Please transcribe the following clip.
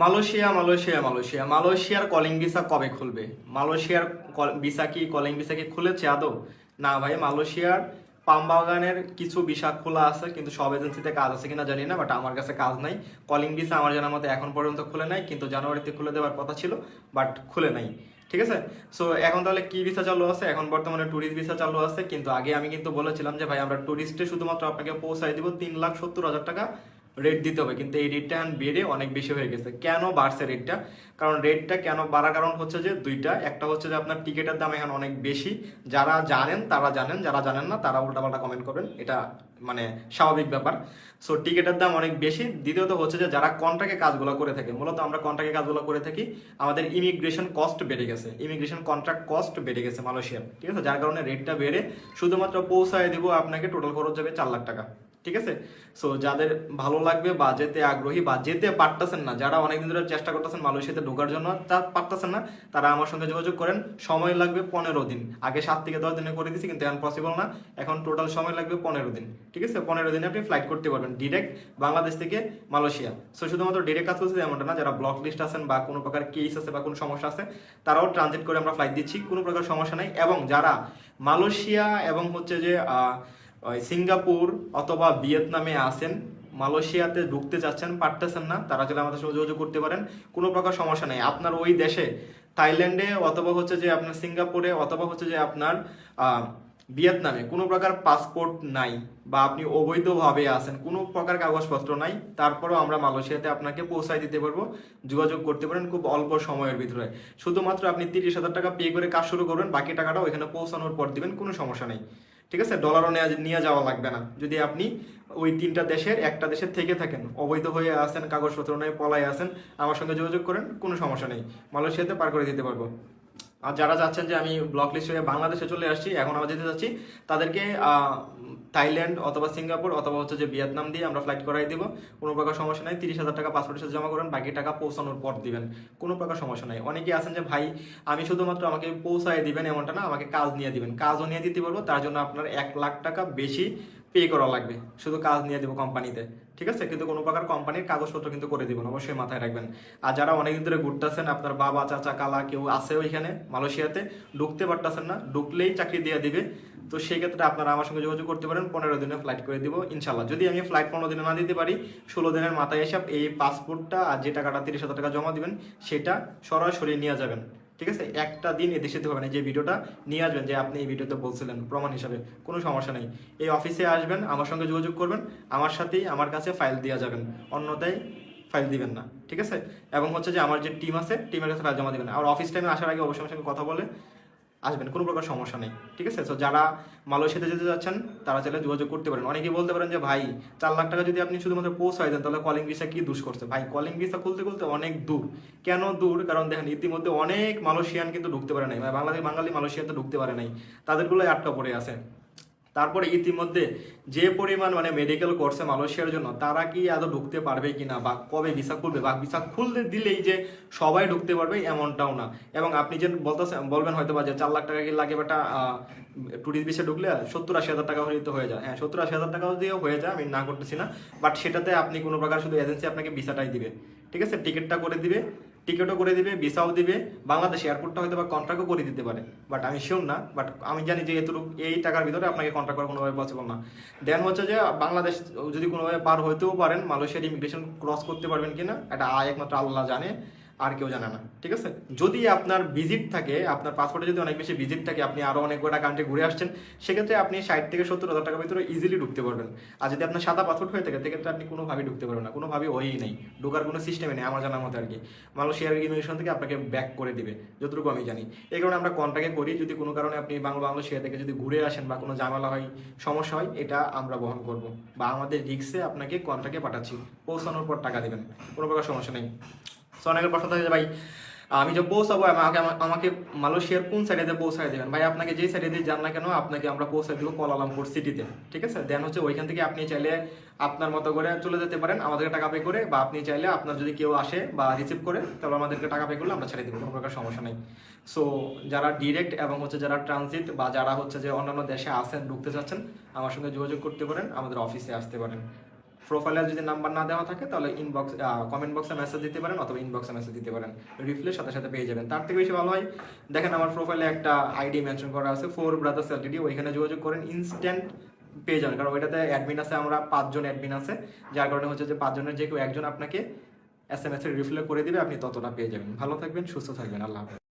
Malaysia Malaysia Malaysia. মালয়েশিয়ার calling visa কবে খুলবে? মালয়েশিয়ার ভিসা কি কলিং ভিসা কি খুলেছে আদৌ? না ভাই, মালয়েশিয়ার পাম বাগানের কিছু ভিসা খোলা আছে, কিন্তু সব এজেন্সিতে কাজ আছে কিনা জানি না বাট আমার কাছে কাজ নাই। কলিং ভিসা আমার জানার মতো এখন পর্যন্ত খুলে নাই, কিন্তু জানুয়ারিতে খুলে দেওয়ার কথা ছিল বাট খুলে নাই। ঠিক আছে? সো এখন তাহলে কি ভিসা চালু আছে? এখন বর্তমানে ট্যুরিস্ট ভিসা চালু আছে, কিন্তু আগে আমি কিন্তু বলেছিলাম যে ভাই, আমরা ট্যুরিস্টে শুধুমাত্র আপনাকে পৌঁছায় দিব তিন লাখ সত্তর হাজার টাকা রেট দিতে হবে, কিন্তু এই রেটটা এখন বেড়ে অনেক বেশি হয়ে গেছে। কেন বাড়ছে রেটটা কারণ রেটটা কেন বাড়ার কারণ হচ্ছে যে দুইটা, একটা হচ্ছে যে আপনার টিকিটের দাম এখন অনেক বেশি। যারা জানেন, তারা জানেন, যারা জানেন না, তারা উল্টাপাল্টা কমেন্ট করবেন। এটা মানে স্বাভাবিক ব্যাপার। সো টিকিটের দাম অনেক বেশি। দ্বিতীয়ত হচ্ছে যে যারা কন্ট্রাক্টে কাজগুলো করে থাকে, মূলত আমরা কন্ট্রাক্টে কাজগুলো করে থাকি, আমাদের ইমিগ্রেশন কস্ট বেড়ে গেছে। ইমিগ্রেশন কন্ট্রাক্ট কস্ট বেড়ে গেছে মালয়েশিয়ার। ঠিক আছে? যার কারণে রেটটা বেড়ে শুধুমাত্র পৌঁছায় দিব আপনাকে টোটাল খরচ যাবে চার লাখ টাকা। ঠিক আছে? সো যাদের ভালো লাগবে বা যেতে আগ্রহী বা যেতে পারতেছেন না, যারা অনেকদিন ধরে চেষ্টা করতেছেন মালয়েশিয়াতে ঢোকার জন্য, তা পারতেছেন না, তারা আমার সঙ্গে যোগাযোগ করেন। সময় লাগবে পনেরো দিন। আগে সাত থেকে দশ দিনে করে দিছি কিন্তু এখন পসিবল না। এখন টোটাল সময় লাগবে পনেরো দিন। ঠিক আছে? পনেরো দিনে আপনি ফ্লাইট করতে পারবেন ডিরেক্ট বাংলাদেশ থেকে মালয়েশিয়া। সো শুধুমাত্র ডিরেক্ট কাজ করছে এমনটা না, যারা ব্লক লিস্ট আছেন বা কোনো প্রকার কেস আছে বা কোনো সমস্যা আছে, তারাও ট্রানজিট করে আমরা ফ্লাইট দিচ্ছি, কোনো প্রকার সমস্যা নাই। এবং যারা মালয়েশিয়া এবং হচ্ছে যে সিঙ্গাপুর অথবা ভিয়েতনামে আসেন মালয়েশিয়াতে ঢুকতে চাচ্ছেন পারতেছেন না, তারা যদি আমাদের সঙ্গে যোগাযোগ করতে পারেন, কোনো প্রকার সমস্যা নেই। আপনার ওই দেশে, থাইল্যান্ডে অথবা হচ্ছে যে আপনার সিঙ্গাপুরে অথবা হচ্ছে যে আপনার ভিয়েতনামে কোনো প্রকার পাসপোর্ট নাই বা আপনি অবৈধভাবে আছেন, কোনো প্রকার কাগজপত্র নাই, তারপরেও আমরা মালয়েশিয়াতে আপনাকে পৌঁছায় দিতে পারব, যোগাযোগ করতে পারেন খুব অল্প সময়ের ভিতরে। শুধুমাত্র আপনি তিরিশ হাজার টাকা পে করে কাজ শুরু করবেন, বাকি টাকাটা ওইখানে পৌঁছানোর পর দিবেন, কোনো সমস্যা নেই। ঠিক আছে? ডলারও নিয়ে যাওয়া লাগবে না। যদি আপনি ওই তিনটা দেশের, একটা দেশের থেকে থাকেন, অবৈধ হয়ে আসেন, কাগজপত্র নয় পলায় আসেন, আমার সঙ্গে যোগাযোগ করেন, কোনো সমস্যা নেই। মালয়েশিয়াতে পার করে দিতে পারব। আর যারা যাচ্ছেন যে আমি ব্লক লিস্ট হয়ে বাংলাদেশে চলে আসছি, এখন আমরা যেতে যাচ্ছি, তাদেরকে থাইল্যান্ড অথবা সিঙ্গাপুর অথবা হচ্ছে যে ভিয়েতনাম দিয়ে আমরা ফ্লাইট করাই দিব। কোনো প্রকার সমস্যা নাই, তিরিশ হাজার টাকা পাসপোর্টের সাথে জমা করেন, বাকি টাকা পৌঁছানোর পর দিবেন। কোনো প্রকার সমস্যা নাই। অনেকে আছেন যে, ভাই, আমি শুধুমাত্র আমাকে পৌঁছায় দিবেন এমনটা না, আমাকে কাজ নিয়ে দিবেন। কাজও নিয়ে দিতে পারব, তার জন্য আপনার এক লাখ টাকা বেশি পে করা লাগবে। শুধু কাজ নিয়ে দেবো কোম্পানিতে ঠিক আছে? কিন্তু কোনো প্রকার কোম্পানির কাগজপত্র কিন্তু করে দিবেন, অবশ্যই মাথায় রাখবেন। আর যারা অনেকদিন ধরে ঘুরতেছেন, আপনার বাবা, চাচা, কালা কেউ আছে ওইখানে মালয়েশিয়াতে, ঢুকতে পারতেছেন না, ঢুকলেই চাকরি দিয়ে দিবে। তো সেই ক্ষেত্রে আপনারা আমার সঙ্গে যোগাযোগ করতে পারেন, পনেরো দিনে ফ্লাইট করে দিব ইনশাল্লাহ যদি আমি ফ্লাইট পনেরো দিনে না দিতে পারি, ষোলো দিনের মাথায় এসে এই পাসপোর্টটা আর যে টাকাটা তিরিশ হাজার টাকা জমা দিবেন, সেটা সরাসরি নিয়ে যাবেন। ঠিক আছে? একটা দিন এদেশে দিতে হবে না যে ভিডিওটা নিয়ে আসবেন, যে আপনি এই ভিডিওতে বলছিলেন, প্রমাণ হিসাবে, কোনো সমস্যা নেই। এই অফিসে আসবেন, আমার সঙ্গে যোগাযোগ করবেন, আমার সাথেই আমার কাছে ফাইল দেওয়া যাবেন অন্যতায় ফাইল দিবেন না, ঠিক আছে? এবং হচ্ছে যে আমার যে টিম আছে টিমের কাছে ফাইল জমা দেবেন আর অফিস টাইমে আসার আগে অবশ্যই আমার সঙ্গে কথা বলে আসবেন, কোনো প্রকার সমস্যা নেই, ঠিক আছে? তো যারা মালয়েশিয়াতে যেতে যাচ্ছেন, তারা চাইলে যোগাযোগ করতে পারেন। অনেকেই বলতে পারেন যে, ভাই, চার লাখ টাকা যদি আপনি শুধুমাত্র পৌঁছায় দেন তাহলে কলিং ভিসা কি দুষ করছে? ভাই কলিং ভিসা খুলতে খুলতে অনেক দূর। কেন দূর? কারণ দেখেন, ইতিমধ্যে অনেক মালয়েশিয়ান কিন্তু ঢুকতে পারে নাই। মানে বাংলাদেশ, বাঙালি মালয়েশিয়াতে ঢুকতে পারে নাই। তাদেরগুলোই আটকা পড়ে আছে। তারপরে ইতিমধ্যে যে পরিমাণ মানে মেডিকেল করছে মালয়েশিয়ার জন্য, তারা কি আদৌ ঢুকতে পারবে কিনা বা কবে ভিসা খুলবে? বা ভিসা খুলতে দিলেই যে সবাই ঢুকতে পারবে এমনটাও না। এবং আপনি যে বলতেছেন বলবেন হয়তো বা যে চার লাখ টাকা কি লাগে বেটা টুরিস্ট ভিসা ঢুকলে সত্তর আশি হাজার টাকা হলে তো হয়ে যায়। হ্যাঁ সত্তর আশি হাজার টাকা দিয়েও হয়ে যায়, আমি না করতেছি না। বাট সেটাতে আপনি কোনো প্রকার শুধু এজেন্সি আপনাকে ভিসাটাই দিবে। ঠিক আছে? টিকিটটা করে দিবে। টিকিটও করে দিবে, ভিসাও দিবে, বাংলাদেশ এয়ারপোর্টটা হয়তো বা কন্ট্রাক্টও করে দিতে পারে বাট আমি শিওর না বাট আমি জানি যে এতটুকু, এই টাকার ভিতরে আপনাকে কন্ট্রাক্ট করা কোনোভাবে পসিবল না। দেন হচ্ছে যে বাংলাদেশ যদি কোনোভাবে পার হতেও পারেন, মালয়েশিয়ার ইমিগ্রেশন ক্রস করতে পারবেন কিনা, এটা একমাত্র আল্লাহ জানে। আর কেউ জানে না, ঠিক আছে? যদি আপনার ভিজিট থাকে, আপনার পাসপোর্টে যদি অনেক বেশি ভিজিট থাকে, আপনি আরও অনেক কটা কান্ট্রি ঘুরে আসছেন, সেক্ষেত্রে আপনি ষাট থেকে সত্তর হাজার টাকার ভিতরে ইজিলি ঢুকতে পারবেন। আর যদি আপনার সাদা পাসপোর্ট হয়ে থাকে, সেক্ষেত্রে আপনি কোনোভাবেই ঢুকতে পারবেন না কোনোভাবে ওই নেই। ঢোকার কোনো সিস্টেমে নেই, আমার জানার মতো আর কি। মালয়েশিয়ার ইমিগ্রেশন থেকে আপনাকে ব্যাক করে দিবে, যতটুকু আমি জানি। এই কারণে আমরা কন্ট্যাক্টে করি, যদি কোনো কারণে আপনি বাংলা বাংলাদেশিয়া থেকে যদি ঘুরে আসেন বা কোনো ঝামেলা হয়, সমস্যা হয়, এটা আমরা বহন করব। বা আমাদের রিক্সে আপনাকে কন্ট্রাক্টে পাঠাচ্ছি, পৌঁছানোর পর টাকা দেবেন, কোনো প্রকার সমস্যা নেই। সো অনেকের প্রশ্ন থাকে যে ভাই, আমি যে পৌঁছাবো আমাকে আমাকে মালয়েশিয়ার কোন সাইডে দিয়ে পৌঁছায় দেবেন? ভাই, আপনাকে যেই সাইডে দিয়ে যান না কেন, আপনাকে আমরা পৌঁছায় দেবো কোলালামপুর সিটিতে ঠিক আছে? দেন হচ্ছে ওইখান থেকে আপনি চাইলে আপনার মতো করে চলে যেতে পারেন, আমাদেরকে টাকা পে করে, বা আপনি চাইলে আপনার যদি কেউ আসে বা রিসিভ করে, তাহলে আমাদেরকে টাকা পে করলে আমরা ছেড়ে দেবো, কোনো প্রকার সমস্যা নেই। সো যারা ডিরেক্ট এবং হচ্ছে যারা ট্রানজিট বা যারা হচ্ছে যে অন্যান্য দেশে আসেন ঢুকতে চাচ্ছেন, আমার সঙ্গে যোগাযোগ করতে পারেন, আমাদের অফিসে আসতে পারেন। প্রোফাইলে যদি নাম্বার না দেওয়া থাকে, তাহলে ইনবক্স কমেন্ট বক্সে মেসেজ দিতে পারেন অথবা ইনবক্সে মেসেজ দিতে পারেন। রিপ্লের সাথে সাথে পেয়ে যাবেন। তার থেকে বেশি ভালো হয়, দেখেন আমার প্রোফাইলে একটা আইডি মেনশন করা আছে ফোর ব্রাদার্স এলটিডি ওইখানে যোগাযোগ করেন ইনস্ট্যান্ট পেয়ে যাবেন। কারণ ওইটাতে অ্যাডমিন আছে, আমরা পাঁচজন অ্যাডমিন আছে, যার কারণে হচ্ছে যে পাঁচজনের যে কেউ একজন আপনাকে এস এম এস রিফ্লে করে দিবে, আপনি ততটা পেয়ে যাবেন। ভালো থাকবেন, সুস্থ থাকবেন, আল্লাহ হাফেজ।